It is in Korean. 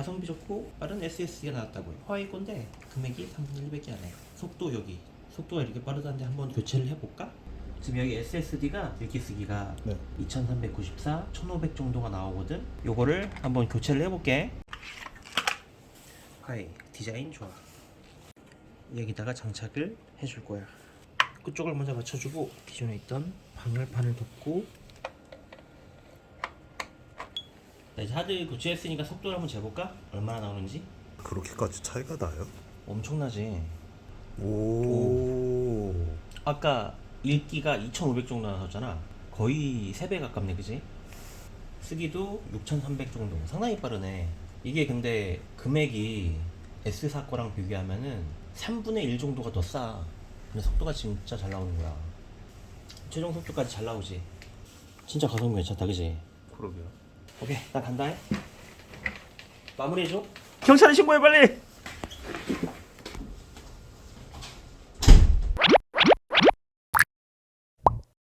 가성비 좋고 빠른 SSD가 나왔다고요. 화웨이 건데 금액이 3분의 1밖에 안 해요. 속도 여기 속도가 이렇게 빠르다는데 한번 교체를 해볼까? 지금 여기 SSD가 읽기 쓰기가 네. 2394, 1500 정도가 나오거든. 요거를 한번 교체를 해볼게. 화웨이 디자인 좋아. 여기다가 장착을 해줄 거야. 끝쪽을 먼저 맞춰주고 기존에 있던 방열판을 덮고 자, 이제 하드 교체했으니까 속도를 한번 재볼까? 얼마나 나오는지? 그렇게까지 차이가 나요? 엄청나지. 오. 아까 읽기가 2,500 정도 나왔잖아. 거의 3배 가깝네, 그지? 쓰기도 6,300 정도. 상당히 빠르네. 이게 근데 금액이 S사 거랑 비교하면은 3분의 1 정도가 더 싸. 근데 속도가 진짜 잘 나오는 거야. 최종 속도까지 잘 나오지. 진짜 가성비 괜찮다, 그지? 그러게요. 오케이, 나 간다. 마무리해줘. 경찰에 신고해, 빨리!